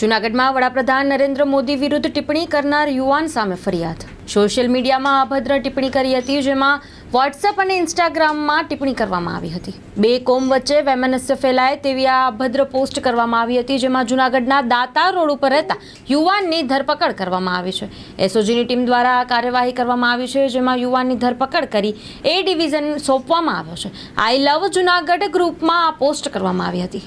જૂનાગઢમાં વડાપ્રધાન નરેન્દ્ર મોદી વિરુદ્ધ ટિપ્પણી કરનાર યુવાન સામે ફરિયાદ. સોશિયલ મીડિયામાં અભદ્ર ટિપ્પણી કરી હતી, જેમાં વોટ્સએપ અને ઇન્સ્ટાગ્રામમાં ટિપ્પણી કરવામાં આવી હતી. બે કોમ વચ્ચે વેમનસ્ય ફેલાય તેવી આ અભદ્ર પોસ્ટ કરવામાં આવી હતી, જેમાં જૂનાગઢના દાતા રોડ ઉપર રહેતા યુવાનની ધરપકડ કરવામાં આવી છે. એસઓજીની ટીમ દ્વારા આ કાર્યવાહી કરવામાં આવી છે, જેમાં યુવાનની ધરપકડ કરી એ ડિવિઝન સોંપવામાં આવ્યો છે. આઈ લવ જૂનાગઢ ગ્રુપમાં આ પોસ્ટ કરવામાં આવી હતી.